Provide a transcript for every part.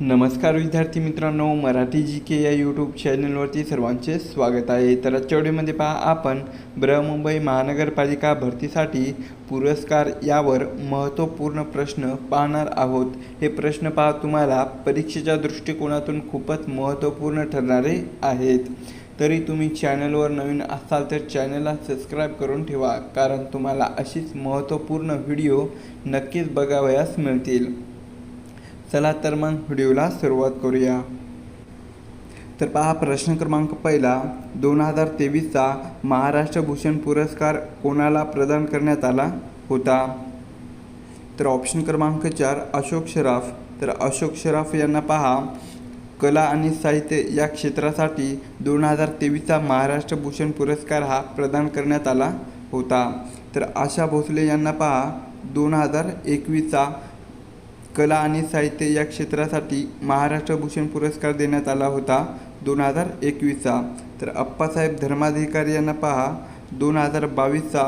नमस्कार विद्यार्थी मित्रांनो मराठी जी के या यूट्यूब चॅनलवरती सर्वांचे स्वागत आहे. तर आजच्या व्हिडिओमध्ये पहा आपण बृहमुंबई महानगरपालिका भरतीसाठी पुरस्कार यावर महत्त्वपूर्ण प्रश्न पाहणार आहोत. हे प्रश्न पहा तुम्हाला परीक्षेच्या दृष्टिकोनातून खूपच महत्त्वपूर्ण ठरणारे आहेत. तरी तुम्ही चॅनलवर नवीन असाल तर चॅनलला सबस्क्राईब करून ठेवा कारण तुम्हाला अशीच महत्त्वपूर्ण व्हिडिओ नक्कीच बघावयास मिळतील. चला तर मग व्हिडिओला सुरुवात करूया. तर पहा प्रश्न क्रमांक पहिला दोन हजार तेवीसचा महाराष्ट्र भूषण पुरस्कार कोणाला प्रदान करण्यात आला होता? तर ऑप्शन क्रमांक चार अशोक शराफ. तर अशोक शराफ यांना पहा कला आणि साहित्य या क्षेत्रासाठी दोन हजार तेवीसचा महाराष्ट्र भूषण पुरस्कार हा प्रदान करण्यात आला होता. तर आशा भोसले यांना पहा दोन हजार एकवीसचा कला आणि साहित्य या क्षेत्रासाठी महाराष्ट्र भूषण पुरस्कार देण्यात आला होता दोन हजार एकवीसचा. तर अप्पासाहेब धर्माधिकारी यांना पहा दोन हजार बावीसचा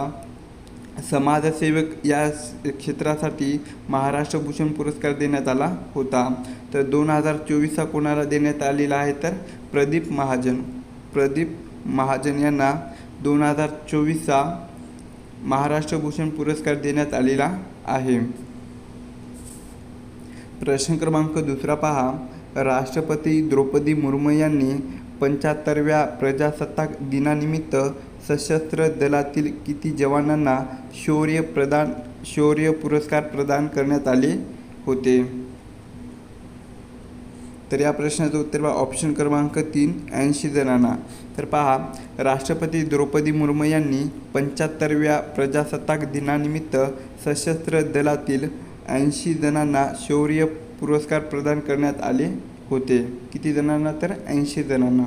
समाजसेवक या क्षेत्रासाठी महाराष्ट्र भूषण पुरस्कार देण्यात आला होता. तर दोन हजार चोवीसचा कोणाला देण्यात आलेला आहे तर प्रदीप महाजन. प्रदीप महाजन यांना दोन हजार चोवीसचा महाराष्ट्र भूषण पुरस्कार देण्यात आलेला आहे. प्रश्न क्रमांक दुसरा पहा. राष्ट्रपती द्रौपदी मुर्मू यांनी पंच्याहत्तरव्या प्रजासत्ताक दिनानिमित्त सशस्त्र दलातील किती जवानांना शौर्य प्रदान शौर्य पुरस्कार प्रदान करण्यात आले होते? तर या प्रश्नाचं उत्तर पहा. ऑप्शन क्रमांक तीन ऐंशी जणांना. तर पहा राष्ट्रपती द्रौपदी मुर्मू यांनी पंच्याहत्तरव्या प्रजासत्ताक दिनानिमित्त सशस्त्र दलातील ऐंशी जणांना शौर्य पुरस्कार प्रदान करण्यात आले होते. किती जणांना तर? ऐंशी जणांना.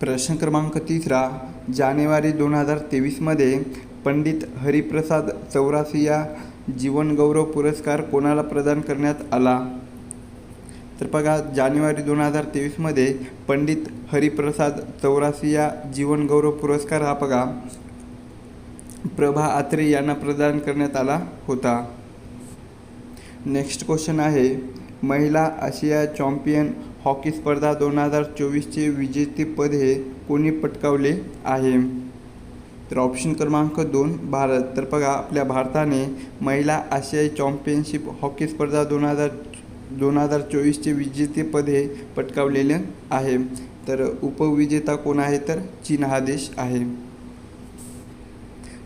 प्रश्न क्रमांक तिसरा जानेवारी दोन हजार तेवीसमध्ये पंडित हरिप्रसाद चौरासी या जीवनगौरव पुरस्कार कोणाला प्रदान करण्यात आला? तर बघा जानेवारी दोन हजार तेवीसमध्ये पंडित हरिप्रसाद चौरासी या जीवनगौरव पुरस्कार हा बघा प्रभा आत्रे यांना प्रदान करण्यात आला होता. नेक्स्ट क्वेश्चन आहे महिला आशिया चॅम्पियन हॉकी स्पर्धा दोन हजार चोवीसचे विजेतेपद हे कोणी पटकावले आहे? तर ऑप्शन क्रमांक दोन भारत. तर बघा आपल्या भारताने महिला आशियाई चॅम्पियनशिप हॉकी स्पर्धा दोन हजार दोन हजार चोवीसचे विजेतेपद हे पटकावलेले आहे. तर उपविजेता कोण आहे? तर चीन हा देश आहे.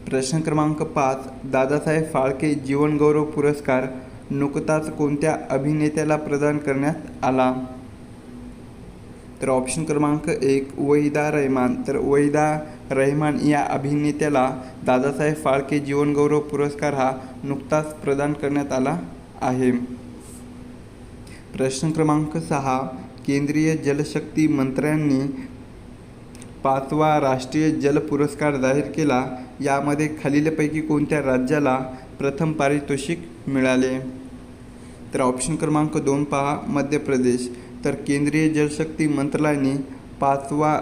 प्रश्न क्रमांक पाच दादासाहेब फाळके जीवनगौरव पुरस्कार नुकताच कोणत्या अभिनेत्याला प्रदान करण्यात आला? तर ऑप्शन क्रमांक एक वहिदा रहमान. तर वहिदा रहमान या अभिनेत्याला दादासाहेब फाळके जीवनगौरव पुरस्कार हा नुकताच प्रदान करण्यात आला आहे. प्रश्न क्रमांक सहा केंद्रीय जलशक्ती मंत्र्यांनी पाचवा राष्ट्रीय जल पुरस्कार जाहीर केला. यामध्ये खालीलपैकी कोणत्या राज्याला प्रथम पारितोषिक मिळाले? तर ऑप्शन क्रमांक दोन पहा मध्य प्रदेश. तर केंद्रीय जलशक्ती मंत्रालयाने पाचवा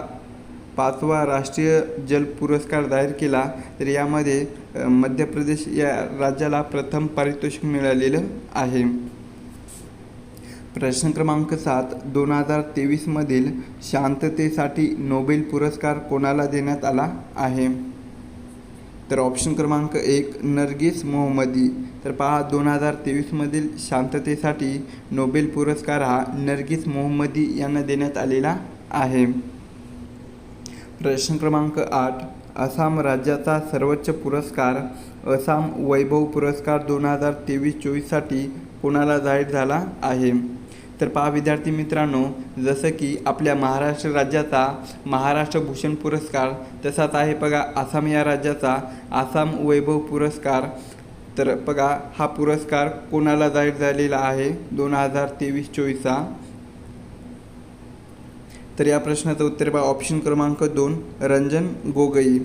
पाचवा राष्ट्रीय जल पुरस्कार जाहीर केला. तर यामध्ये मध्य प्रदेश या राज्याला प्रथम पारितोषिक मिळालेलं आहे. प्रश्न क्रमांक सात दोन हजार तेवीसमधील शांततेसाठी नोबेल पुरस्कार कोणाला देण्यात आला आहे? तर ऑप्शन क्रमांक एक नर्गिस मोहम्मदी. तर पहा दोन हजार तेवीसमधील शांततेसाठी नोबेल पुरस्कार हा नर्गिस मोहम्मदी यांना देण्यात आलेला आहे. प्रश्न क्रमांक आठ आसाम राज्याचा सर्वोच्च पुरस्कार आसाम वैभव पुरस्कार दोन हजार तेवीस चोवीससाठी कोणाला जाहीर झाला आहे? तर पहा विद्यार्थी मित्रांनो जसं की आपल्या महाराष्ट्र राज्याचा महाराष्ट्र भूषण पुरस्कार तसाच आहे बघा आसाम या राज्याचा आसाम वैभव पुरस्कार. तर बघा हा पुरस्कार कोणाला जाहीर झालेला आहे? दोन हजार तेवीस चोवीसचा. तर या प्रश्नाचं उत्तर बघा ऑप्शन क्रमांक दोन रंजन गोगई.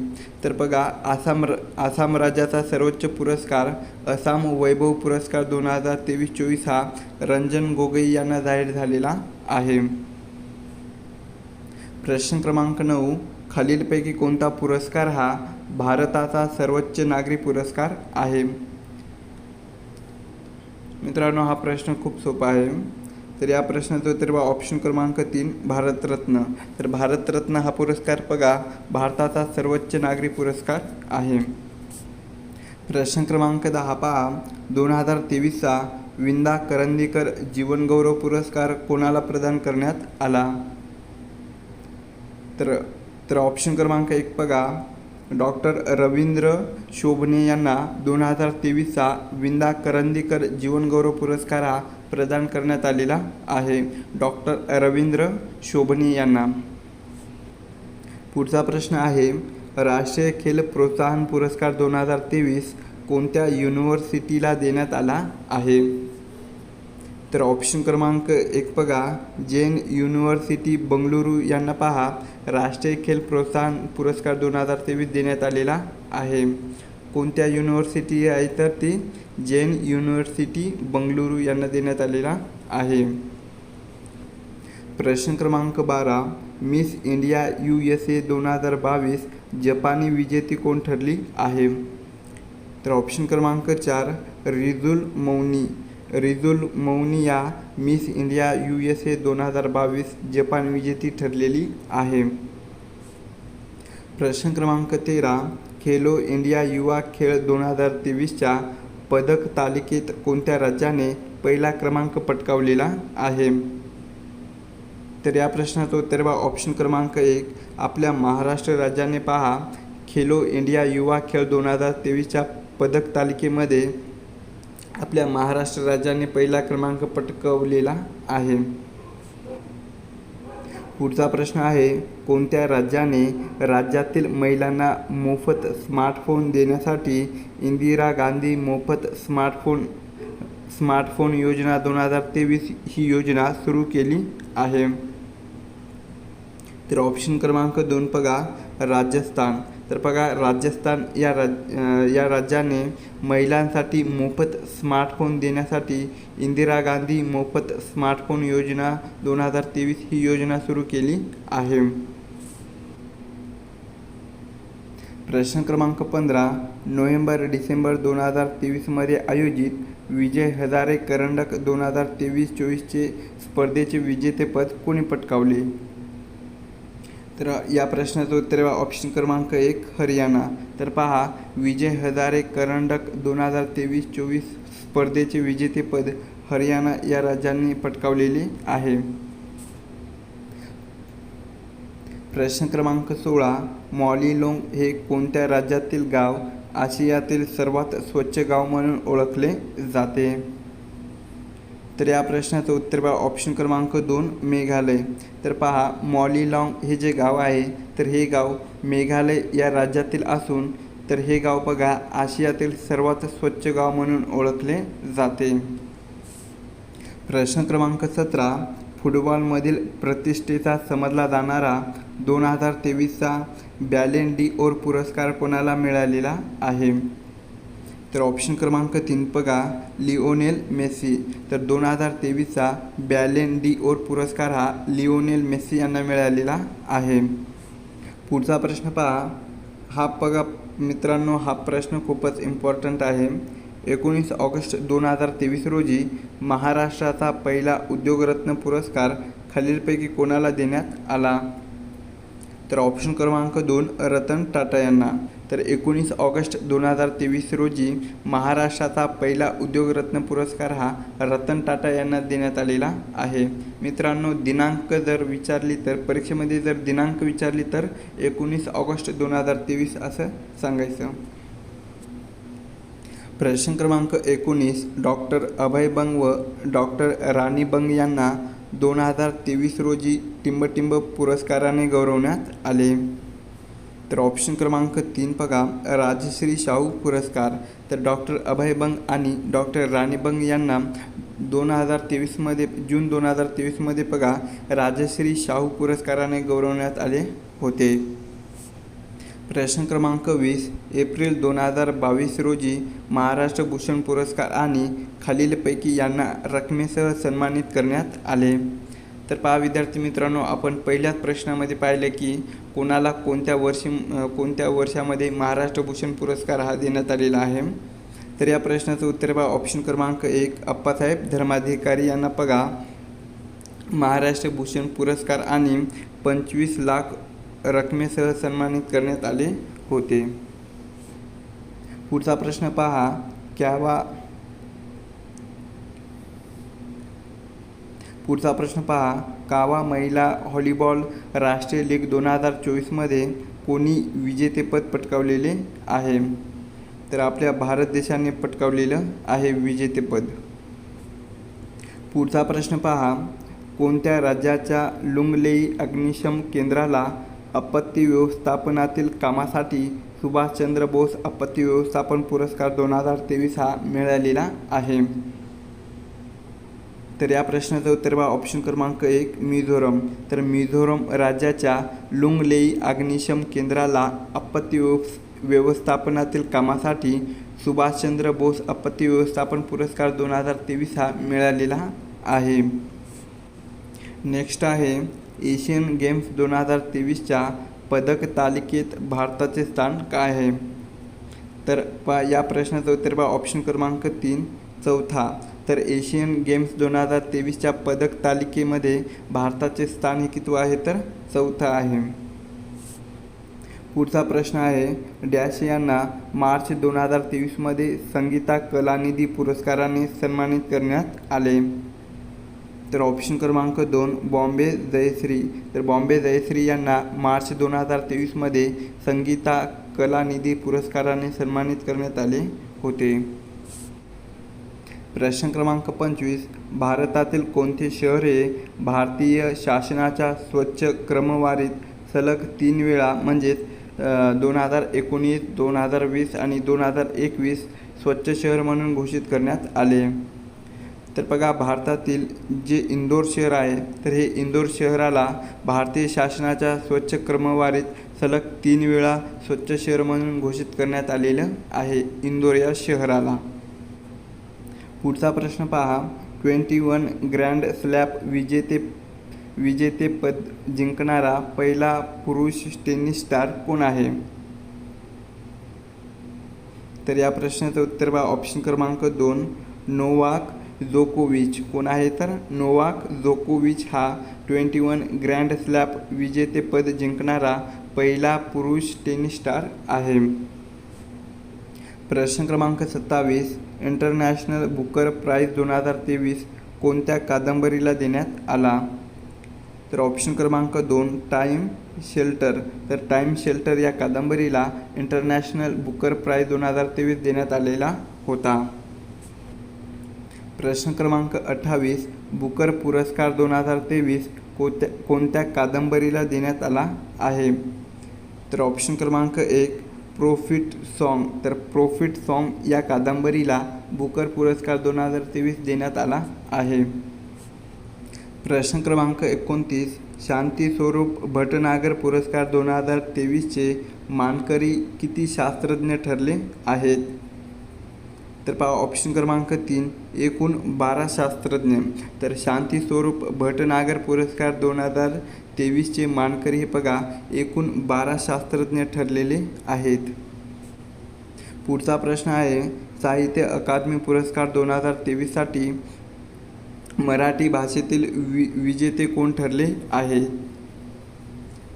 तर बघा आसाम र आसाम राज्याचा सर्वोच्च पुरस्कार आसाम वैभव पुरस्कार दोन हजार तेवीस चोवीस हा रंजन गोगई यांना जाहीर झालेला आहे. प्रश्न क्रमांक नऊ खालीलपैकी कोणता पुरस्कार हा भारताचा सर्वोच्च नागरी पुरस्कार आहे? मित्रांनो हा प्रश्न खूप सोपा आहे. तर या प्रश्नाचं उत्तर बा ऑप्शन क्रमांक तीन भारतरत्न. तर भारतरत्न हा पुरस्कार बघा. भारताचा सर्वोच्च नागरी पुरस्कार आहे. प्रश्न क्रमांक दहा पहा. दोन हजार तेवीसचा विंदा करंदीकर जीवनगौरव पुरस्कार कोणाला प्रदान करण्यात आला? तर तर ऑप्शन क्रमांक एक बघा. डॉक्टर रवींद्र शोभणे यांना दोन हजार तेवीसचा विंदा करंदीकर जीवनगौरव पुरस्कार हा प्रदान करण्यात आलेला आहे. डॉक्टर रवींद्र शोभणे यांना. पुढचा प्रश्न आहे राष्ट्रीय खेल प्रोत्साहन पुरस्कार दोन हजार तेवीस कोणत्या युनिव्हर्सिटीला देण्यात आला आहे? तर ऑप्शन क्रमांक एक बघा. जैन युनिव्हर्सिटी बंगळुरू यांना पहा. राष्ट्रीय खेल प्रोत्साहन पुरस्कार दोन हजार तेवीस देण्यात आलेला आहे. कोणत्या युनिव्हर्सिटी आहे तर ती? जैन युनिव्हर्सिटी बंगळुरू यांना देण्यात आलेला आहे. प्रश्न क्रमांक बारा. Miss India U S A दोन हजार बावीस जपानी विजेती कोण ठरली आहे? तर ऑप्शन क्रमांक चार. रिजुल मौनी. Rijul Mauniya Miss India U S A दोन हजार बावीस जपान विजेती ठरलेली आहे. प्रश्न क्रमांक तेरा खेलो इंडिया युवा खेळ दोन हजार तेवीसच्या पदक तालिकेत कोणत्या राज्याने पहिला क्रमांक पटकावलेला आहे? तर या प्रश्नाचं उत्तर बा ऑप्शन क्रमांक एक आपल्या महाराष्ट्र राज्याने पहा. खेलो इंडिया युवा खेळ दोन हजार तेवीसच्या पदक तालिकेमध्ये आपल्या महाराष्ट्र राज्याने पहिला क्रमांक पटकवलेला आहे. पुढचा प्रश्न आहे कोणत्या राज्याने राज्यातील महिलांना मोफत स्मार्टफोन देण्यासाठी इंदिरा गांधी मोफत स्मार्टफोन स्मार्टफोन योजना दोन हजार तेवीस ही योजना सुरू केली आहे? तर ऑप्शन क्रमांक दोन बघा राजस्थान. तर बघा राजस्थान या राज या राज्याने महिलांसाठी मोफत स्मार्टफोन देण्यासाठी इंदिरा गांधी मोफत स्मार्टफोन योजना दोन हजार तेवीस ही योजना सुरू केली आहे. प्रश्न क्रमांक पंधरा नोव्हेंबर डिसेंबर दोन हजार तेवीसमध्ये आयोजित विजय हजारे करंडक दोन हजार तेवीस चोवीसचे स्पर्धेचे विजेतेपद कोणी पटकावले? तर या प्रश्नाचं उत्तर आहे ऑप्शन क्रमांक एक हरियाणा. तर पहा विजय हजारे करंडक दोन हजार तेवीस चोवीस स्पर्धेचे विजेतेपद हरियाणा या राज्यांनी पटकावलेले आहे. प्रश्न क्रमांक सोळा मॉलिलोंग हे कोणत्या राज्यातील गाव आशियातील सर्वात स्वच्छ गाव म्हणून ओळखले जाते? तर या प्रश्नाचं उत्तर बघा ऑप्शन क्रमांक दोन मेघालय. तर पहा मॉलिलाँग हे जे गाव आहे तर हे गाव मेघालय या राज्यातील असून तर हे गाव बघा आशियातील सर्वात स्वच्छ गाव म्हणून ओळखले जाते. प्रश्न क्रमांक सतरा फुटबॉलमधील प्रतिष्ठेचा समजला जाणारा दोन हजार तेवीसचा बॅलेन डी ओर पुरस्कार कोणाला मिळालेला आहे? तर ऑप्शन क्रमांक तीन बघा. लिओनेल मेसी तर दोन हजार तेवीसचा बॅलेन डी ओर पुरस्कार हा लिओनेल मेसी यांना मिळालेला आहे. पुढचा प्रश्न पहा. हा बघा मित्रांनो हा प्रश्न खूपच इम्पॉर्टंट आहे. एकोणीस ऑगस्ट दोन हजार तेवीस रोजी महाराष्ट्राचा पहिला उद्योगरत्न पुरस्कार खालीलपैकी कोणाला देण्यात आला? तर ऑप्शन क्रमांक दोन रतन टाटा यांना. तर एकोणीस ऑगस्ट दोन हजार तेवीस रोजी महाराष्ट्राचा पहिला उद्योगरत्न पुरस्कार हा रतन टाटा यांना देण्यात आलेला आहे. मित्रांनो दिनांक जर विचारली तर परीक्षेमध्ये जर दिनांक विचारली तर एकोणीस ऑगस्ट दोन हजार तेवीस असं सांगायचं. प्रश्न क्रमांक एकोणीस डॉक्टर अभय बंग व डॉक्टर राणी बंग यांना दोन हजार तेवीस रोजी टिंबटिंब पुरस्काराने गौरवण्यात आले. तर ऑप्शन क्रमांक तीन बघा. राजश्री शाहू पुरस्कार. तर डॉक्टर अभय बंग आणि डॉक्टर राणी बंग यांना दोन हजार तेवीसमध्ये जून दोन हजार तेवीसमध्ये बघा राजश्री शाहू पुरस्काराने गौरवण्यात आले होते. प्रश्न क्रमांक वीस एप्रिल दोन हजार बावीस रोजी महाराष्ट्र भूषण पुरस्कार आणि खालीलपैकी यांना रकमेसह सन्मानित करण्यात आले. तर पहा विद्यार्थी मित्रांनो आपण पहिल्याच प्रश्नामध्ये पाहिलं की कोणाला कोणत्या वर्षी कोणत्या वर्षामध्ये महाराष्ट्र भूषण पुरस्कार हा देण्यात आलेला आहे? तर या प्रश्नाचं उत्तर पहा. ऑप्शन क्रमांक एक अप्पासाहेब धर्माधिकारी यांना बघा. महाराष्ट्र भूषण पुरस्कार आणि पंचवीस लाख रकमेसह सन्मानित करण्यात आले होते. पुढचा प्रश्न पहा. क्यावा पुढचा प्रश्न पहा. कावा महिला व्हॉलीबॉल राष्ट्रीय लीग दोन हजार चोवीसमध्ये कोणी विजेतेपद पटकावलेले आहे? तर आपल्या भारत देशाने पटकावलेलं आहे विजेतेपद. पुढचा प्रश्न पहा. कोणत्या राज्याच्या लुंगलेई अग्निशम केंद्राला आपत्ती व्यवस्थापनातील कामासाठी सुभाषचंद्र बोस आपत्ती व्यवस्थापन पुरस्कार दोन हजार तेवीस हा मिळालेला आहे. तर या प्रश्नाचं उत्तर बा ऑप्शन क्रमांक एक मिझोरम. तर मिझोरम राज्याच्या लुंगलेई अग्निशम केंद्राला आपत्ती व्यवस्थापनातील कामासाठी सुभाषचंद्र बोस आपत्ती व्यवस्थापन पुरस्कार दोन हजार तेवीस हा मिळालेला आहे. नेक्स्ट आहे एशियन गेम्स दोन हजार तेवीसच्या पदक तालिकेत भारताचे स्थान काय आहे? तर पा या प्रश्नाचं उत्तर बा ऑप्शन क्रमांक तीन चौथा. तर एशियन गेम्स दोन हजार तेवीसच्या पदक तालिकेमध्ये भारताचे स्थान हे किती आहे? तर चौथा आहे. पुढचा प्रश्न आहे डॅश यांना मार्च दोन हजार तेवीसमध्ये संगीता कलानिधी पुरस्काराने सन्मानित करण्यात आले. तर ऑप्शन क्रमांक दोन बॉम्बे जयश्री. तर बॉम्बे जयश्री यांना मार्च दोन हजार तेवीसमध्ये संगीता कलानिधी पुरस्काराने सन्मानित करण्यात आले होते. प्रश्न क्रमांक पंचवीस. भारतातील कोणते शहर हे भारतीय शासनाच्या स्वच्छ क्रमवारीत सलग तीन वेळा म्हणजेच दोन हजार एकोणीस दोन हजार वीस आणि दोन हजार एकवीस स्वच्छ शहर म्हणून घोषित करण्यात आले? तर बघा भारतातील जे इंदोर शहर आहे तर हे इंदोर शहराला भारतीय शासनाच्या स्वच्छ क्रमवारीत सलग तीन वेळा स्वच्छ शहर म्हणून घोषित करण्यात आलेलं आहे इंदोर या शहराला. पुढचा प्रश्न पहा. ट्वेंटी वन ग्रँड स्लॅप विजेते विजेतेपद जिंकणारा पहिला पुरुष टेनिस स्टार कोण आहे? तर या प्रश्नाचं उत्तर बा ऑप्शन क्रमांक दोन नोवाक जोकोविच कोण आहे तर? नोवाक जोकोविच हा ट्वेंटी वन ग्रँड स्लॅप विजेतेपद जिंकणारा पहिला पुरुष टेनिस स्टार आहे. प्रश्न क्रमांक सत्तावीस इंटरनॅशनल बुकर प्राईज दोन हजार तेवीस कोणत्या कादंबरीला देण्यात आला? तर ऑप्शन क्रमांक दोन टाईम शेल्टर. तर टाईम शेल्टर या कादंबरीला इंटरनॅशनल बुकर प्राईज दोन हजार तेवीस देण्यात आलेला होता. प्रश्न क्रमांक अठ्ठावीस बुकर पुरस्कार दोन हजार तेवीस कोणत्या कोणत्या कादंबरीला देण्यात आला आहे? तर ऑप्शन क्रमांक एक प्रोफिट सॉन्ग तर प्रोफिट सॉन्ग या कादंबरीला बुकर पुरस्कार दोन हजार तेवीस देण्यात आला आहे. प्रश्न क्रमांक एकोणतीस शांती स्वरूप भटनागर पुरस्कार दोन हजार तेवीसचे मानकरी किती शास्त्रज्ञ ठरले आहेत? तर पहा ऑप्शन क्रमांक तीन एकूण बारा शास्त्रज्ञ. तर शांती स्वरूप भटनागर पुरस्कार दोन हजार तेवीसचे मानकरी हे बघा एकूण बारा शास्त्रज्ञ ठरलेले आहेत. पुढचा प्रश्न आहे साहित्य अकादमी पुरस्कार दोन हजार तेवीससाठी मराठी भाषेतील वि विजेते कोण ठरले आहे?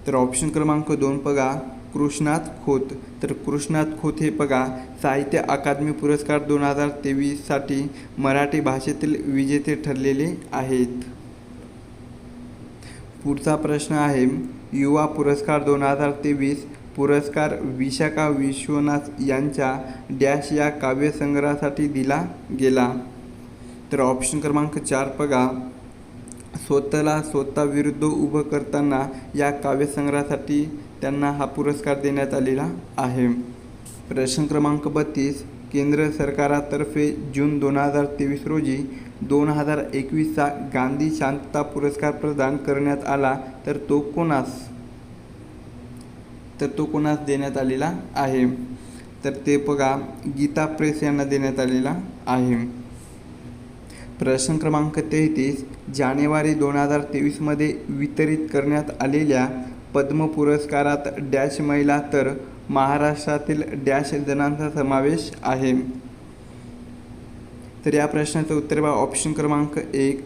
तर ऑप्शन क्रमांक दोन बघा कृष्णात खोत. तर कृष्णात खोत हे बघा साहित्य अकादमी पुरस्कार दोन हजार तेवीससाठी मराठी भाषेतील विजेते ठरलेले आहेत. पुढचा प्रश्न आहे युवा पुरस्कार दोन हजार तेवीस पुरस्कार विशाखा विश्वनाथ यांच्या डॅश या काव्यसंग्रहासाठी दिला गेला. तर ऑप्शन क्रमांक चार बघा. स्वतःला स्वतः विरुद्ध उभं करताना या काव्यसंग्रहासाठी त्यांना हा पुरस्कार देण्यात आलेला आहे. प्रश्न क्रमांक बत्तीस केंद्र सरकारातर्फे जून दोन हजार तेवीस रोजी दोन हजार एकवीसचा गांधी शांतता पुरस्कार प्रदान करण्यात आला तर तो कोणास? तर तो कोणास देण्यात आलेला आहे? तर ते बघा गीता प्रेस यांना देण्यात आलेला आहे. प्रश्न क्रमांक तेहतीस जानेवारी दोन हजार तेवीसमध्ये वितरित करण्यात आलेल्या पद्म पुरस्कारात डॅश महिला तर महाराष्ट्रातील डॅश जणांचा समावेश आहे. तर या प्रश्नाचं उत्तर पहा. ऑप्शन क्रमांक एक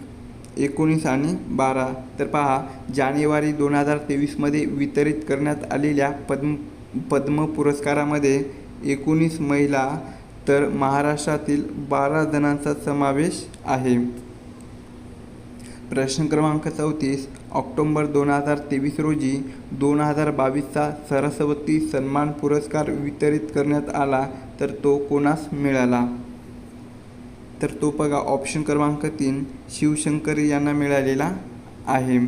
एकोणीस आणि बारा. तर पहा जानेवारी दोन हजार तेवीसमध्ये वितरित करण्यात आलेल्या पद्म पद्म पुरस्कारामध्ये एकोणीस महिला तर महाराष्ट्रातील बारा जणांचा समावेश आहे. प्रश्न क्रमांक चौतीस ऑक्टोंबर दोन हजार तेवीस रोजी दोन हजार बावीसचा सरस्वती सन्मान पुरस्कार वितरित करण्यात आला तर तो कोणास मिळाला? तर तो बघा ऑप्शन क्रमांक तीन शिवशंकरी यांना मिळालेला आहे.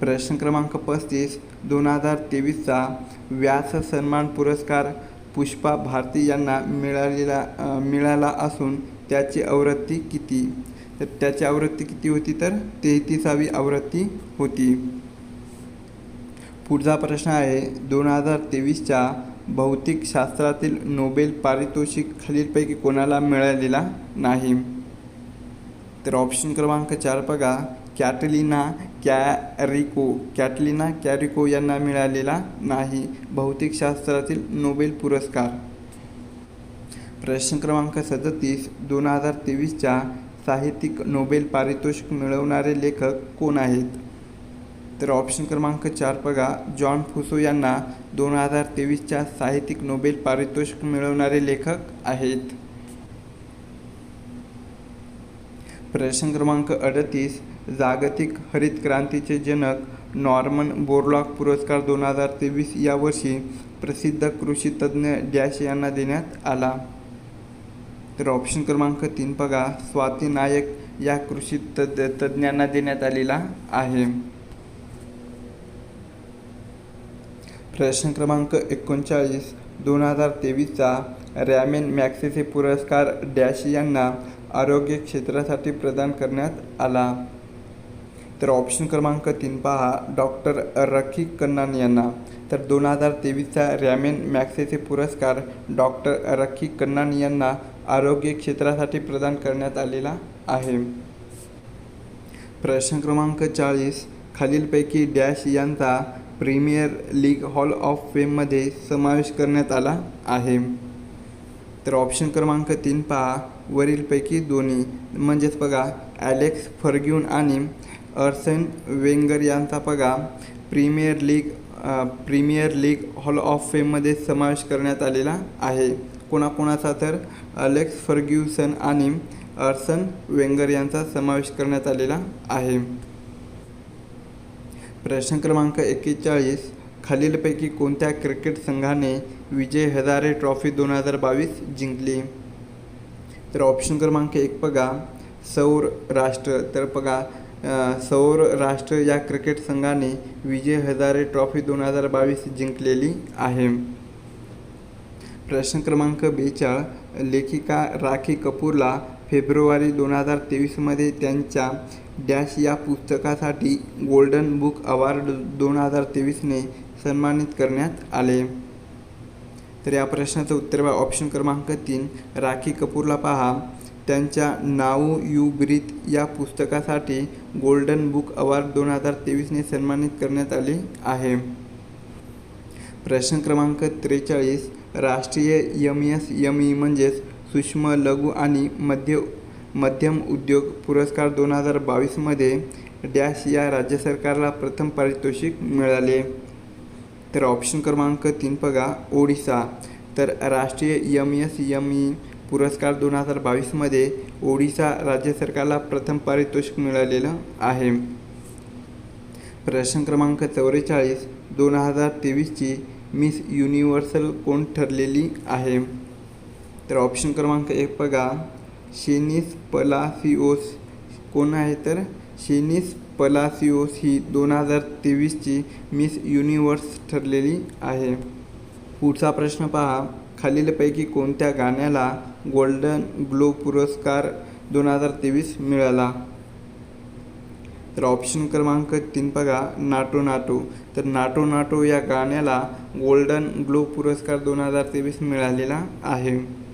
प्रश्न क्रमांक पस्तीस दोन हजार तेवीसचा व्यास सन्मान पुरस्कार पुष्पा भारती यांना मिळालेला मिळाला असून त्याची आवृत्ती किती? तर त्याची आवृत्ती किती होती तर? तेहतीसावी आवृत्ती होती. पुढचा प्रश्न आहे दोन हजार तेवीसच्या भौतिकशास्त्रातील नोबेल पारितोषिक खालीलपैकी कोणाला मिळालेला नाही? तर ऑप्शन क्रमांक चार बघा. कॅटलिना कॅरिको कॅटलिना कॅरिको यांना मिळालेला नाही. भौतिकशास्त्रातील नोबेल पुरस्कार. प्रश्न क्रमांक सदतीस दोन हजार तेवीसच्या साहित्यिक नोबेल पारितोषिक मिळवणारे लेखक कोण आहेत? तर ऑप्शन क्रमांक चार बघा. जॉन फुसो यांना दोन हजार तेवीसच्या साहित्यिक नोबेल पारितोषिक मिळवणारे लेखक आहेत. प्रश्न क्रमांक अडतीस. जागतिक हरित क्रांतीचे जनक नॉर्मन बोरलॉक पुरस्कार दोन हजार तेवीस या वर्षी प्रसिद्ध कृषी तज्ज्ञ डॅश यांना देण्यात आला. तर ऑप्शन क्रमांक तीन बघा. स्वाती नायक या कृषी तज्ज्ञ तज्ज्ञांना देण्यात आलेला आहे. प्रश्न क्रमांक एकोणचाळीस. दोन हजार तेवीसचा रॅमेन मॅक्सेसे पुरस्कार डॅश यांना आरोग्य क्षेत्रासाठी प्रदान करण्यात आला. तर ऑप्शन क्रमांक तीन पहा. डॉक्टर रखी कन्नान यांना. तर दोन हजार तेवीसचा रॅमेन मॅक्सेसे पुरस्कार डॉक्टर रखी कन्नान यांना आरोग्य क्षेत्रासाठी प्रदान करण्यात आलेला आहे. प्रश्न क्रमांक चाळीस खालीलपैकी डॅश यांचा प्रीमियर लीग हॉल ऑफ फेममध्ये समावेश करण्यात आला आहे. तर ऑप्शन क्रमांक तीन पहा. वरीलपैकी दोन्ही म्हणजेच बघा ॲलेक्स फर्ग्यून आणि अर्सन वेंगर यांचा बघा. Premier League Premier League Hall of फेममध्ये समावेश करण्यात आलेला आहे. कोणाकोणाचा तर? अलेक्स फर्ग्युसन आणि अर्सन वेंगर यांचा समावेश करण्यात आलेला आहे. प्रश्न क्रमांक एक्केचाळीस. खालीलपैकी कोणत्या क्रिकेट संघाने विजय हजारे ट्रॉफी दोन हजार बावीस जिंकली? तर ऑप्शन क्रमांक एक बघा. सौर राष्ट्र. तर बघा सौर राष्ट्र या क्रिकेट संघाने विजय हजारे ट्रॉफी दोन हजार बावीस जिंकलेली आहे. प्रश्न क्रमांक बेचाळ. लेखिका राखी कपूरला फेब्रुवारी दोन हजार तेवीसमध्ये त्यांच्या डॅश या पुस्तकासाठी गोल्डन बुक अवॉर्ड दोन हजार तेवीसने सन्मानित करण्यात आले. तर या प्रश्नाचं उत्तर बघा. ऑप्शन क्रमांक तीन राखी कपूरला पहा. त्यांच्या नाऊ यू ब्रीथ या पुस्तकासाठी गोल्डन बुक अवॉर्ड दोन हजार तेवीसने सन्मानित करण्यात आले आहे. प्रश्न क्रमांक त्रेचाळीस राष्ट्रीय यम एस एम ई म्हणजेच सूक्ष्म लघु आणि मध्य मध्यम उद्योग पुरस्कार दोन हजार बावीसमध्ये डॅश या राज्य सरकारला प्रथम पारितोषिक मिळाले. तर ऑप्शन क्रमांक तीन बघा ओडिसा. तर राष्ट्रीय यम एस यम ई पुरस्कार दोन हजार बावीसमध्ये ओडिसा राज्य सरकारला प्रथम पारितोषिक मिळालेलं आहे. प्रश्न क्रमांक चौवेचाळीस दोन हजार तेवीसची मिस युनिव्हर्सल कोण ठरलेली आहे? तर ऑप्शन क्रमांक एक बघा. शेनिस पलासिओस. कोण आहे तर? शेनिस पलासिओस ही दोन हजार तेवीसची मिस युनिव्हर्स ठरलेली आहे. पुढचा प्रश्न पहा. खालीलपैकी कोणत्या गाण्याला गोल्डन ग्लोब पुरस्कार दोन हजार तेवीस मिळाला? तर ऑप्शन क्रमांक तीन बघा नाटो नाटो. तर नाटो नाटो या गाण्याला गोल्डन ग्लोब पुरस्कार दोन हजार तेवीस मिळालेला आहे.